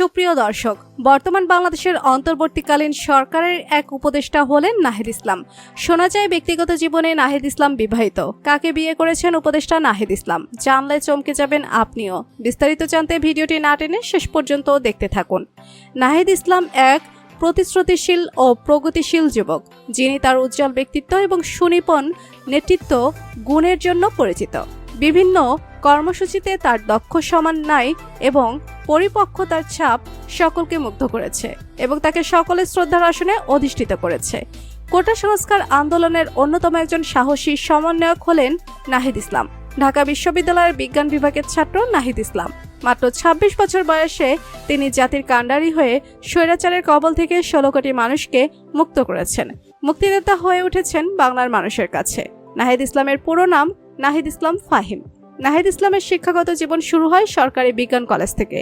সুপ্রিয় দর্শক, বর্তমান বাংলাদেশের অন্তর্বর্তীকালীন সরকারের এক উপদেষ্টা হলেন নাহিদ ইসলাম। শোনা যায়, ব্যক্তিগত জীবনে নাহিদ ইসলাম বিবাহিত। কাকে বিয়ে করেছেন উপদেষ্টা নাহিদ ইসলাম? জানলে চমকে যাবেন আপনিও। বিস্তারিত জানতে ভিডিওটি না টেনে শেষ পর্যন্ত দেখতে থাকুন। নাহিদ ইসলাম এক প্রতিশ্রুতিশীল ও প্রগতিশীল যুবক, যিনি তার উজ্জ্বল ব্যক্তিত্ব এবং সুনিপন নেতৃত্ব গুণের জন্য পরিচিত। বিভিন্ন কর্মসূচিতে তার দক্ষ সমন্বয় এবং পরিপক্কতার ছাপ সকলকে মুগ্ধ করেছে এবং তাকে সকলের শ্রদ্ধার আসনে অধিষ্ঠিত করেছে। কোটা সংস্কার আন্দোলনের অন্যতম একজন সাহসী সমন্বয়ক হলেন নাহিদ ইসলাম। ঢাকা বিশ্ববিদ্যালয়ের বিজ্ঞান বিভাগের ছাত্র নাহিদ ইসলাম। মাত্র ২৬ বছর বয়সে তিনি জাতির কাণ্ডারি হয়ে স্বৈরাচারের কবল থেকে ষোলো কোটি মানুষকে মুক্ত করেছেন। মুক্তিদাতা হয়ে উঠেছেন বাংলার মানুষের কাছে। নাহিদ ইসলামের পুরো নাম নাহিদ ইসলাম ফাহিম। নাহিদ ইসলামের শিক্ষাগত জীবন শুরু হয় সরকারি বিজ্ঞান কলেজ থেকে।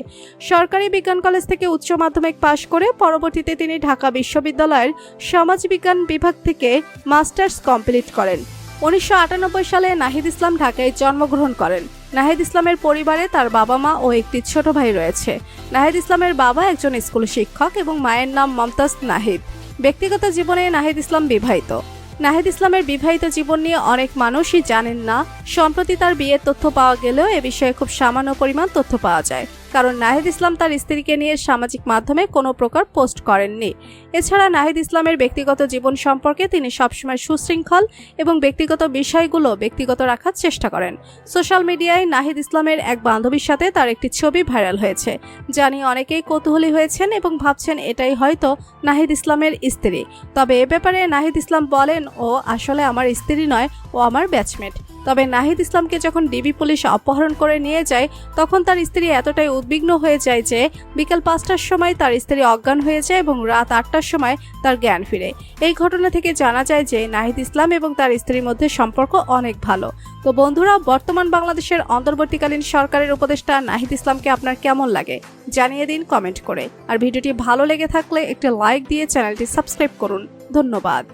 সরকারি বিজ্ঞান কলেজ থেকে উচ্চ মাধ্যমিক পাশ করে পরবর্তীতে তিনি ঢাকা বিশ্ববিদ্যালয়ের সমাজবিজ্ঞান বিভাগ থেকে মাস্টার্স কমপ্লিট করেন। উনিশশো আটানব্বই সালে নাহিদ ইসলাম ঢাকায় জন্মগ্রহণ করেন। নাহিদ ইসলামের পরিবারে তার বাবা মা ও একটি ছোট ভাই রয়েছে। নাহিদ ইসলামের বাবা একজন স্কুল শিক্ষক এবং মায়ের নাম মমতাজ নাহিদ। ব্যক্তিগত জীবনে নাহিদ ইসলাম বিবাহিত। নাহিদ ইসলামের বিবাহিত জীবন নিয়ে অনেক মানুষই জানেন না। সম্প্রতি তার বিয়ের তথ্য পাওয়া গেলেও এ বিষয়ে খুব সামান্য পরিমাণ তথ্য পাওয়া যায়। কারণ নাহিদ ইসলাম তার স্ত্রীকে নিয়ে সামাজিক মাধ্যমে কোনো প্রকার পোস্ট করেননি। এছাড়া নাহিদ ইসলামের ব্যক্তিগত জীবন সম্পর্কে তিনি সবসময় সুশৃঙ্খল এবং ব্যক্তিগত বিষয়গুলো ব্যক্তিগত রাখার চেষ্টা করেন। সোশ্যাল মিডিয়ায় নাহিদ ইসলামের এক বান্ধবীর সাথে তার একটি ছবি ভাইরাল হয়েছে, যা নিয়ে অনেকেই কৌতূহলী হয়েছেন এবং ভাবছেন এটাই হয়তো নাহিদ ইসলামের স্ত্রী। তবে এ ব্যাপারে নাহিদ ইসলাম বলেন, ও আসলে আমার স্ত্রী নয়, ও আমার ব্যাচমেট তবে নাহিদ ইসলামকে যখন ডিবি পুলিশ অপহরণ করে নিয়ে যায়, তখন তার স্ত্রী এতটাই উদ্বিগ্ন হয়ে যায় যে বিকেল পাঁচটার সময় তার স্ত্রী অজ্ঞান হয়ে যায় এবং রাত আটটার সময় তার জ্ঞান ফিরে। এই ঘটনা থেকে জানা যায় যে নাহিদ ইসলাম এবং তার স্ত্রীর মধ্যে সম্পর্ক অনেক ভালো। তো বন্ধুরা, বর্তমান বাংলাদেশের অন্তর্বর্তীকালীন সরকারের উপদেষ্টা নাহিদ ইসলামকে আপনার কেমন লাগে? জানিয়ে দিন কমেন্ট করে। আর ভিডিওটি ভালো লেগে থাকলে একটি লাইক দিয়ে চ্যানেলটি সাবস্ক্রাইব করুন। ধন্যবাদ।